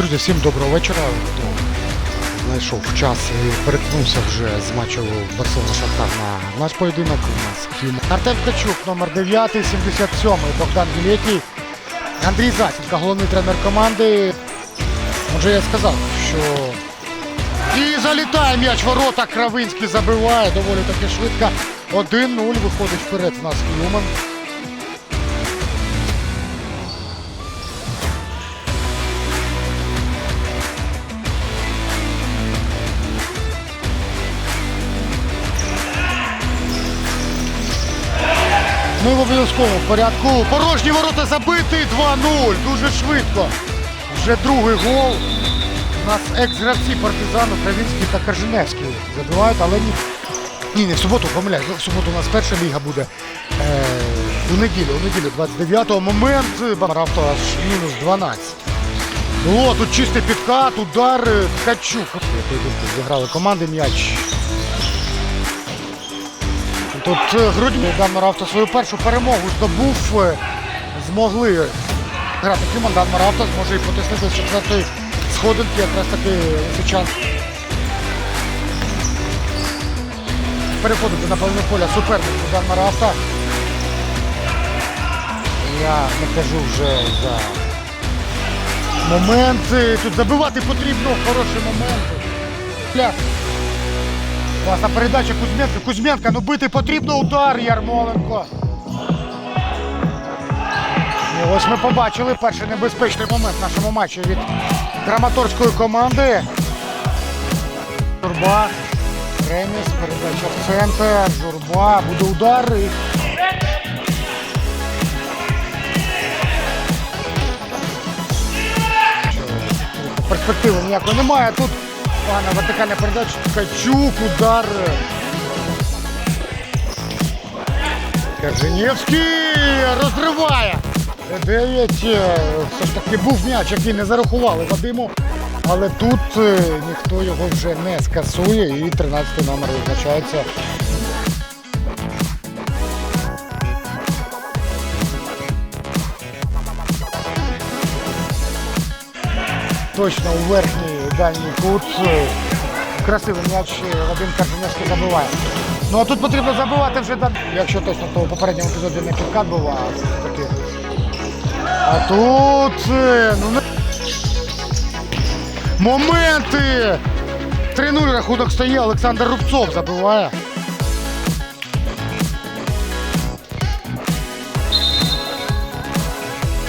Друзі, всім доброго вечора. Хто знайшов час і перетнувся вже з матчу Барселона Шахтар на наш поєдинок. У нас Хюм. Артем Ткачук, номер 9, 77 Богдан Білєтій. Андрій Засідка, головний тренер команди. Отже, я сказав, що і залітає м'яч ворота. Кравинський забиває доволі таки швидко. 1-0 виходить вперед в нас Ми в обов'язковому порядку. Порожні ворота забиті 2-0. Дуже швидко. Вже другий гол. У нас екс-гравці партизану Кравінський та Кажиневський забивають, але ні. Ні, не в суботу, помиляюсь. В суботу у нас перша ліга буде. Е, у неділю, у неділю 29-го момент. Бамаравто аж мінус 12. О, тут чистий підкат, удар е, Ткачук. Зіграли команди м'яч. Тут е, Грудьмі Данмаравто свою першу перемогу здобув. е, Змогли грати Кімон Данмаравто, зможе і потиснути з четвертої сходинки, якраз таки Лисичан. Переходити на половину поля супернику Данмаравто. Я не кажу вже за моменти. Тут забивати потрібно, хороші моменти. Класна передача Кузьменка. Кузьменка, ну бити потрібно удар Ярмоленко. І ось ми побачили перший небезпечний момент в нашому матчі від Краматорської команди. Журба. Реміс, передача в центр. Журба. Буде удар. І... Перспективи ніякої немає. Тут погана вертикальна передача. Ткачук, удар. Каженєвський розриває. 9. Все ж таки був м'яч, який не зарахували Вадиму. Але тут е, ніхто його вже не скасує і 13 номер визначається. Точно у верхній дальній кут. Красивий м'яч Вадим Карженевський забиває. Ну а тут потрібно забивати вже, да- якщо точно, то у попередньому епізоді не підкат був, а все-таки. А тут. е, Ну, не... Моменти! 3-0 рахунок стає, Олександр Рубцов забиває.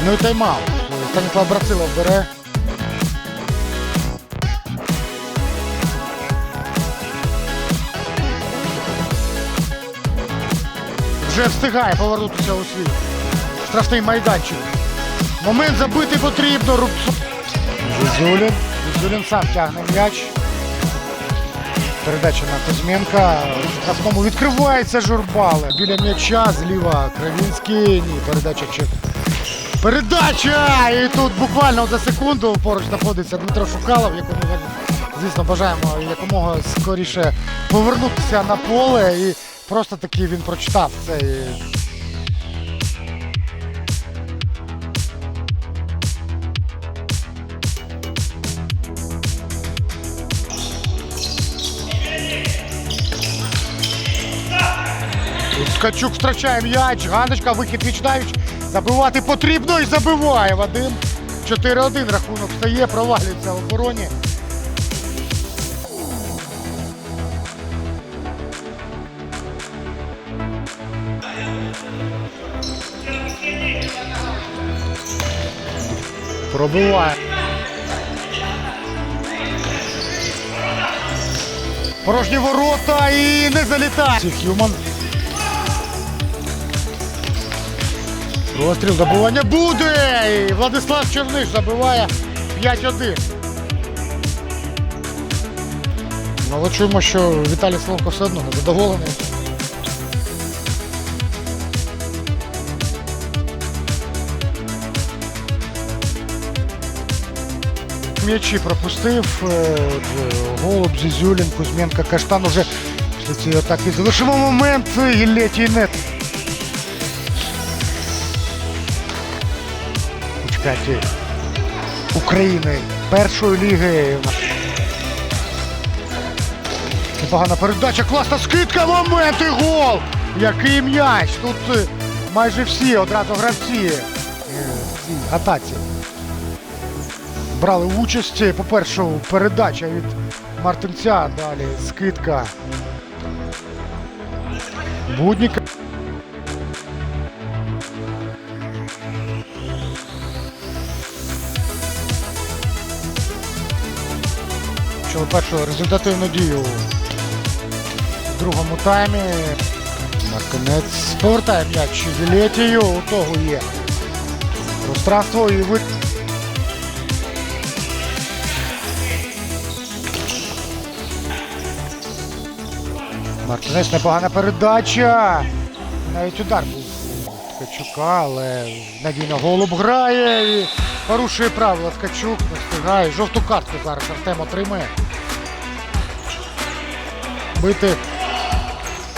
Ну і тайм-аут. Станіслав Брацилов бере. Вже встигає повернутися у свій штрафний майданчик. Момент забити потрібно. Рубцов. Зізулін. Сам тягне м'яч. Передача на Кузьменка. Штрафному відкривається журбали. Біля м'яча зліва Кравінський. Ні, передача чи. Передача! І тут буквально за секунду поруч знаходиться Дмитро Шукалов, якому звісно, бажаємо якомога скоріше повернутися на поле. І просто таки він прочитав цей Тут Ткачук втрачає м'яч, Ганочка, вихід Вічнавіч. Забивати потрібно і забиває Вадим. 4-1 рахунок стає, провалюється в обороні. Пробиває. Порожні ворота і не залітає. Хюман. Розстріл забивання буде! І Владислав Черниш забиває 5-1. Ну, Але чуємо, що Віталій Славко все одно незадоволений. М'ячі пропустив. е, е, Голуб, Зізюлін, Кузьменко, Каштан уже після цієї атаки залишимо момент Єлетій нет. У чемпіонаті України першої ліги. Непогана передача, класна скидка, момент і гол! Який м'яч! Тут е, майже всі одразу гравці е, в атаці брали участь. По-перше, передача від Мартинця, далі скидка. Будніка. Що першу результативну дію в другому таймі. Мартинець повертає м'яч Вілетію, у того є пространство і вид. Мартинець непогана передача. Навіть удар був у Ткачука, але надійно голуб грає і порушує правила Ткачук, не встигає. Жовту картку зараз Артем отримає. Бити.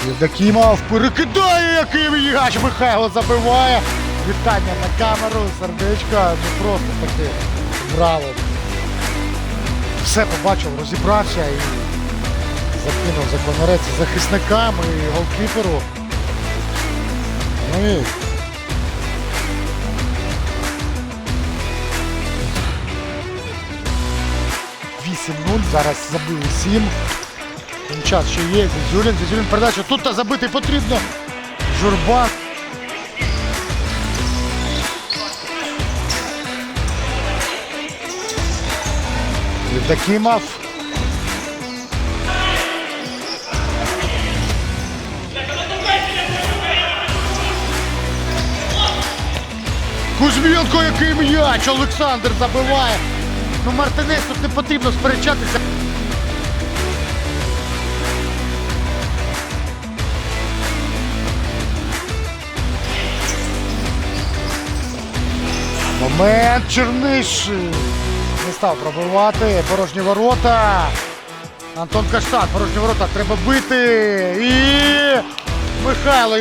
Євдокімов перекидає, який м'яч Михайло забиває. Вітання на камеру, сердечка, ну просто таке. Браво. Все побачив, розібрався і закинув за конерець захисникам і голкіперу. Ну і Вісім 0 зараз забили 7. Час ще є. Зізюлін, Зізюлін передача. Тут та забити потрібно. Журба. Євдокімов. Кузьменко, який м'яч! Олександр забиває. Ну Мартинець тут не потрібно сперечатися. Момент Черниш не став пробивати. Порожні ворота. Антон Каштан, порожні ворота треба бити. І Михайло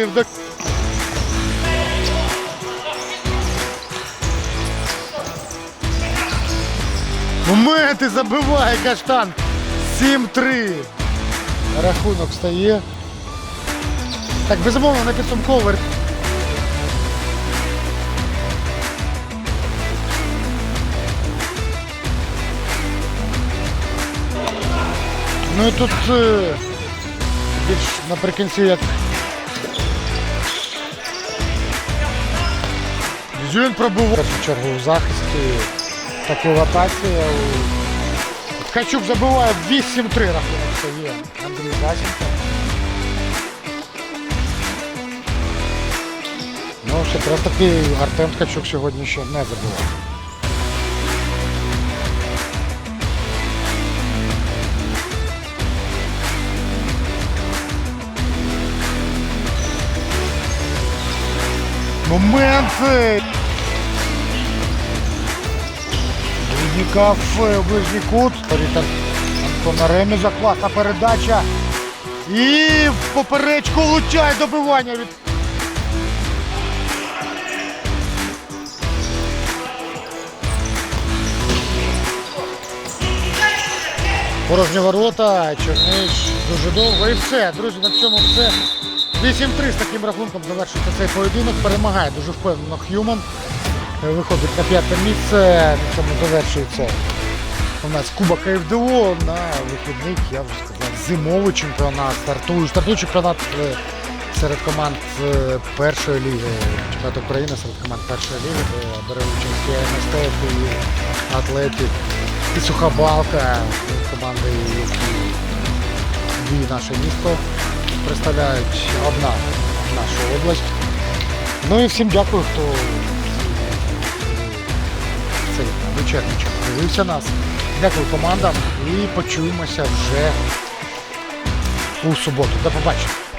Євдок. Моменти забиває Каштан. 7-3. Рахунок стає. Так, безумовно, на підсумковий. Ну і тут е, більш наприкінці як. Зюлін пробув в чергу у захисті таку ротацію. Ткачук забиває 8-3 рахунок стає Андрій Засенко. Ну, ще якраз таки Артем Ткачук сьогодні ще не забивав. Моменти. Близнюка ближній кут. Рітар Антона Реміза. Класна передача. І в поперечку влучає добивання від. Порожні ворота, Черниш дуже довго і все. Друзі, на цьому все. 8-3 з таким рахунком завершується цей поєдинок. Перемагає дуже впевнено Х'юман. Е, Виходить на п'яте місце. На цьому завершується у нас Кубок КФДО на вихідних, я вже сказав, зимовий чемпіонат. Стартує, стартує чемпіонат е, серед команд е, першої ліги, чемпіонат України серед команд першої ліги, де бере участь і МСТ, і Атлетик, і Сухобалка, команди, які дві наше місто представляють одна нашу область. Ну і всім дякую, хто вечірній дивився нас. Дякую командам і почуємося вже у суботу. До побачення.